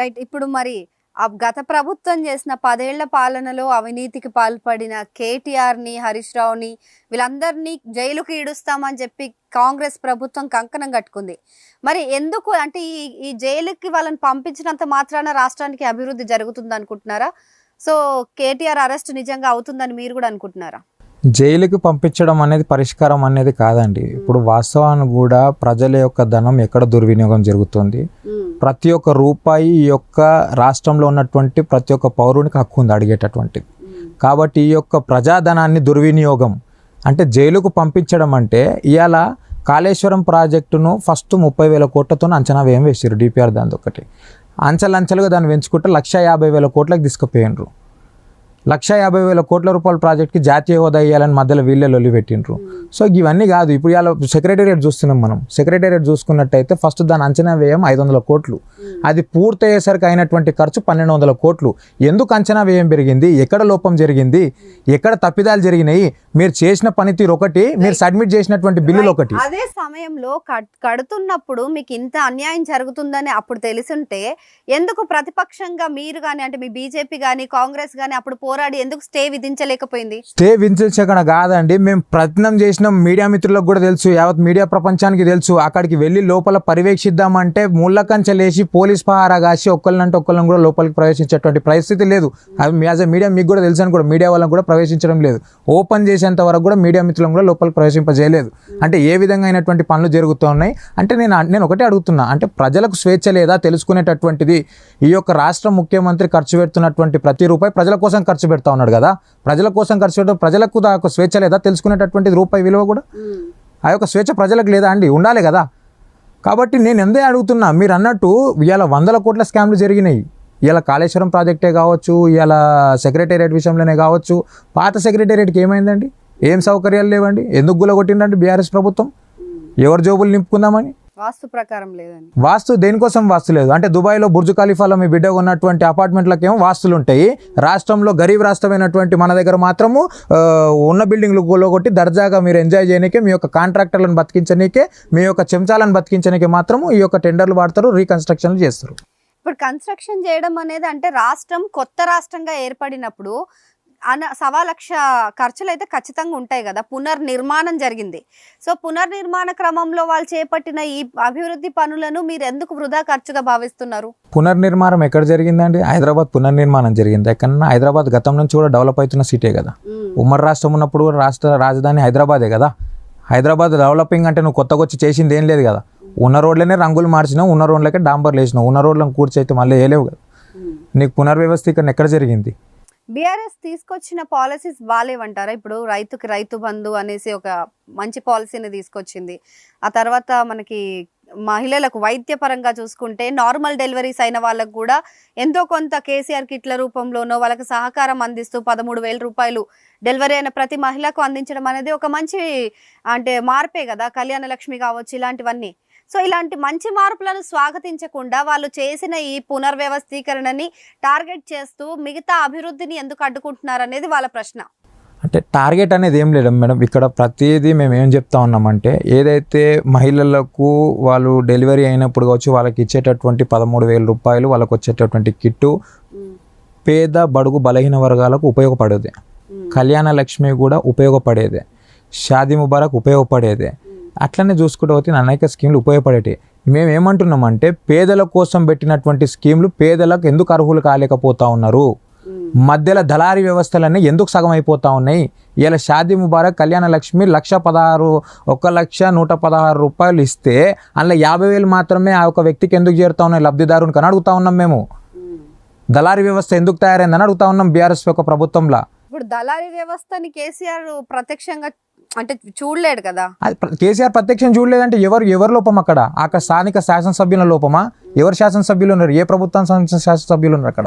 Right ఇప్పుడు మరి ఆ గత ప్రభుత్వం చేసిన పదేళ్ళ పాలనలో అవినీతికి పాల్పడిన కేటీఆర్ని హరీష్ రావుని వీళ్ళందరినీ జైలుకి ఈడుస్తామని చెప్పి కాంగ్రెస్ ప్రభుత్వం కంకణం కట్టుకుంది. మరి ఎందుకు అంటే ఈ ఈ జైలుకి వాళ్ళని పంపించినంత మాత్రాన రాష్ట్రానికి అభివృద్ధి జరుగుతుంది అనుకుంటున్నారా? సో కేటీఆర్ అరెస్ట్ నిజంగా అవుతుందని మీరు కూడా అనుకుంటున్నారా? జైలుకి పంపించడం అనేది పరిష్కారం అనేది కాదండి. ఇప్పుడు వాస్తవాన్ని కూడా ప్రజల యొక్క ధనం ఎక్కడ దుర్వినియోగం జరుగుతుంది? ప్రతి ఒక్క రూపాయి ఈ యొక్క రాష్ట్రంలో ఉన్నటువంటి ప్రతి ఒక్క పౌరునికి హక్కు ఉంది అడిగేటటువంటిది. కాబట్టి ఈ యొక్క ప్రజాధనాన్ని దుర్వినియోగం అంటే జైలుకు పంపించడం అంటే ఇవాళ కాళేశ్వరం ప్రాజెక్టును ఫస్ట్ ముప్పై వేల కోట్లతో అంచనా వేయం వేసారు డిపిఆర్ దాని ఒకటి అంచెలంచెలుగా దాన్ని పెంచుకుంటే లక్ష యాభై వేల కోట్లకు తీసుకుపోయినరు లక్ష యాభై వేల కోట్ల రూపాయల ప్రాజెక్ట్కి జాతీయ హోదా ఇవ్వాలని మధ్యలో వీళ్ళే లొల్లి పెట్టిండ్రు. సో ఇవన్నీ కాదు ఇప్పుడు ఇలా సెక్రటేరియట్ చూస్తున్నాం మనం. సెక్రటేరియట్ చూసుకున్నట్టయితే ఫస్ట్ దాని అంచనా వ్యయం ఐదు వందల కోట్లు. అది పూర్తయ్యేసరికి అయినటువంటి ఖర్చు పన్నెండు వందల కోట్లు. ఎందుకు అంచనా వ్యయం పెరిగింది? ఎక్కడ లోపం జరిగింది? ఎక్కడ తప్పిదాలు జరిగినాయి? మీరు చేసిన పనితీరు ఒకటి మీరు సబ్మిట్ చేసినటువంటి బిల్లులు ఒకటి. అదే సమయంలో కడుతున్నప్పుడు మీకు ఇంత అన్యాయం జరుగుతుందని అప్పుడు తెలిసుంటే ఎందుకు ప్రతిపక్షంగా మీరు కానీ అంటే మీ బీజేపీ కానీ కాంగ్రెస్ కానీ అప్పుడు పోరాడి ఎందుకు స్టే విధించలేకపోయింది? స్టే వించకడ కాదండి. మేము ప్రయత్నం చేసినాం. మీడియా మిత్రులకు కూడా తెలుసు. యావత్ మీడియా ప్రపంచానికి తెలుసు. అక్కడికి వెళ్ళి లోపల పర్యవేక్షిద్దామంటే ముళ్ళకంచెలేసి పోలీస్ పహారా కాసి ఒక్కళ్ళంటే ఒక్కళ్ళని కూడా లోపలికి ప్రవేశించేటువంటి పరిస్థితి లేదు. అది యాజ్ ఎ మీడియా మీకు కూడా తెలుసు అని కూడా మీడియా వాళ్ళని కూడా ప్రవేశించడం లేదు. ఓపెన్ చేసేంత వరకు కూడా మీడియా మిత్రులను కూడా లోపలికి ప్రవేశింపజేయలేదు. అంటే ఏ విధంగా అయినటువంటి పనులు జరుగుతున్నాయి? అంటే నేను నేను ఒకటే అడుగుతున్నా. అంటే ప్రజలకు స్వేచ్ఛ లేదా తెలుసుకునేటటువంటిది ఈ యొక్క రాష్ట్ర ముఖ్యమంత్రి ఖర్చు పెడుతున్నటువంటి ప్రతి రూపాయి ప్రజల కోసం ఖర్చు పెడతా ఉన్నాడు కదా. ప్రజల కోసం ఖర్చు పెట్టడం ప్రజలకు దా యొక్క స్వేచ్ఛ లేదా? తెలుసుకునేటటువంటిది రూపాయి విలువ కూడా. ఆ యొక్క స్వేచ్ఛ ప్రజలకు లేదా అండి? ఉండాలి కదా. కాబట్టి నేను ఎందే అడుగుతున్నా మీరు అన్నట్టు ఇవాళ వందల కోట్ల స్కామ్లు జరిగినాయి. ఇవాళ కాళేశ్వరం ప్రాజెక్టే కావచ్చు ఇవాళ సెక్రటేరియట్ విషయంలోనే కావచ్చు. పాత సెక్రటేరియట్కి ఏమైందండి? ఏం సౌకర్యాలు లేవండి? ఎందుకు గులగొట్టిందండి బీఆర్ఎస్ ప్రభుత్వం? ఎవరు జోబులు నింపుకుందామని? వాస్తు ప్రకారం లేదని వాస్తు దేనికోసం వాస్తు లేదు? అంటే దుబాయ్లో బుర్జు ఖలీఫాలో మీ బిడ్డ ఉన్నటువంటి అపార్ట్మెంట్లకు ఏమో వాస్తులు ఉంటాయి. రాష్ట్రంలో గరీబ్ రాష్ట్రమైనటువంటి మన దగ్గర మాత్రము ఉన్న బిల్డింగ్లు కొట్టి దర్జాగా మీరు ఎంజాయ్ చేయనీకే మీ యొక్క కాంట్రాక్టర్లను బతికించనీకే మీ యొక్క చెంచాలను బతికించనీకే మాత్రము ఈ యొక్క టెండర్లు వాడతారు రీకన్స్ట్రక్షన్లు చేస్తారు. ఇప్పుడు కన్స్ట్రక్షన్ చేయడం అనేది అంటే రాష్ట్రం కొత్త రాష్ట్రంగా ఏర్పడినప్పుడు అన సవా లక్ష ఖర్చులు అయితే ఖచ్చితంగా ఉంటాయి కదా. పునర్నిర్మాణం జరిగింది. సో పునర్నిర్మాణ క్రమంలో వాళ్ళు చేపట్టిన ఈ అభివృద్ధి పనులను మీరు ఎందుకు వృధా ఖర్చుగా భావిస్తున్నారు? పునర్నిర్మాణం ఎక్కడ జరిగిందండి? హైదరాబాద్ పునర్నిర్మాణం జరిగింది. ఎక్కడన్నా హైదరాబాద్ గతం నుంచి కూడా డెవలప్ అవుతున్న సిటీ కదా. ఉమ్మడి రాష్ట్రం ఉన్నప్పుడు కూడా రాష్ట్ర రాజధాని హైదరాబాదే కదా. హైదరాబాద్ డెవలపింగ్ అంటే నువ్వు కొత్తగా వచ్చి చేసింది ఏం లేదు కదా. ఉన్న రోడ్లనే రంగులు మార్చినావు ఉన్న రోడ్లకే డాంబర్లు వేసినావు ఉన్న రోడ్లను కూర్చైతే మళ్ళీ వేయలేవు కదా. నీకు పునర్వ్యవస్థీకరణ ఎక్కడ జరిగింది? బీఆర్ఎస్ తీసుకొచ్చిన పాలసీస్ బాగాలేవంటారా ఇప్పుడు రైతుకి రైతు బంధు అనేసి ఒక మంచి పాలసీని తీసుకొచ్చింది. ఆ తర్వాత మనకి మహిళలకు వైద్యపరంగా చూసుకుంటే నార్మల్ డెలివరీస్ అయిన వాళ్ళకు కూడా ఎంతో కొంత కేసీఆర్ కిట్ల రూపంలోనో వాళ్ళకి సహకారం అందిస్తూ పదమూడు వేల రూపాయలు డెలివరీ అయిన ప్రతి మహిళకు అందించడం అనేది ఒక మంచి అంటే మార్పే కదా? కళ్యాణ లక్ష్మి కావచ్చు ఇలాంటివన్నీ. సో ఇలాంటి మంచి మార్పులను స్వాగతించకుండా వాళ్ళు చేసిన ఈ పునర్వ్యవస్థీకరణని టార్గెట్ చేస్తూ మిగతా అభివృద్ధిని ఎందుకు అడ్డుకుంటున్నారు అనేది వాళ్ళ ప్రశ్న. అంటే టార్గెట్ అనేది ఏం లేదు మేడం. ఇక్కడ ప్రతిదీ మేము ఏం చెప్తా ఉన్నామంటే ఏదైతే మహిళలకు వాళ్ళు డెలివరీ అయినప్పుడు కావచ్చు వాళ్ళకి ఇచ్చేటటువంటి పదమూడు వేల రూపాయలు వాళ్ళకి వచ్చేటటువంటి కిట్టు పేద బడుగు బలహీన వర్గాలకు ఉపయోగపడేది. కళ్యాణ లక్ష్మి కూడా ఉపయోగపడేదే. షాదీ ముబారక్ ఉపయోగపడేదే. అట్లనే చూసుకుంటూ పోతే అనేక స్కీమ్లు ఉపయోగపడేవి మేము ఏమంటున్నామంటే పేదల కోసం పెట్టినటువంటి స్కీమ్లు పేదలకు ఎందుకు అర్హులు కాలేకపోతా ఉన్నారు? మధ్యలో దళారీ వ్యవస్థలన్నీ ఎందుకు సగం అయిపోతా ఉన్నాయి? ఇలా షాదీ ముబారక్ కళ్యాణ లక్ష్మి లక్ష పదహారు ఒక లక్ష నూట పదహారు రూపాయలు ఇస్తే అందులో యాభై వేలు మాత్రమే ఆ ఒక వ్యక్తికి ఎందుకు చేరుతా ఉన్నాయి? లబ్ధిదారునికి అని అడుగుతా ఉన్నాం మేము. దళారీ వ్యవస్థ ఎందుకు తయారైందని అడుగుతా ఉన్నాం బీఆర్ఎస్ యొక్క ప్రభుత్వంలో. ఇప్పుడు దళారీ వ్యవస్థని కేసీఆర్ ప్రత్యక్షంగా అంటే చూడలేడు కదా. అది కేసీఆర్ ప్రత్యక్షం చూడలేదంటే ఎవరు ఎవరి లోపం అక్కడ? అక్కడ స్థానిక శాసనసభ్యుల లోపమా? ఎవరు శాసనసభ్యులు ఉన్నారు? ఏ ప్రభుత్వం శాసనసభ్యులు ఉన్నారు అక్కడ?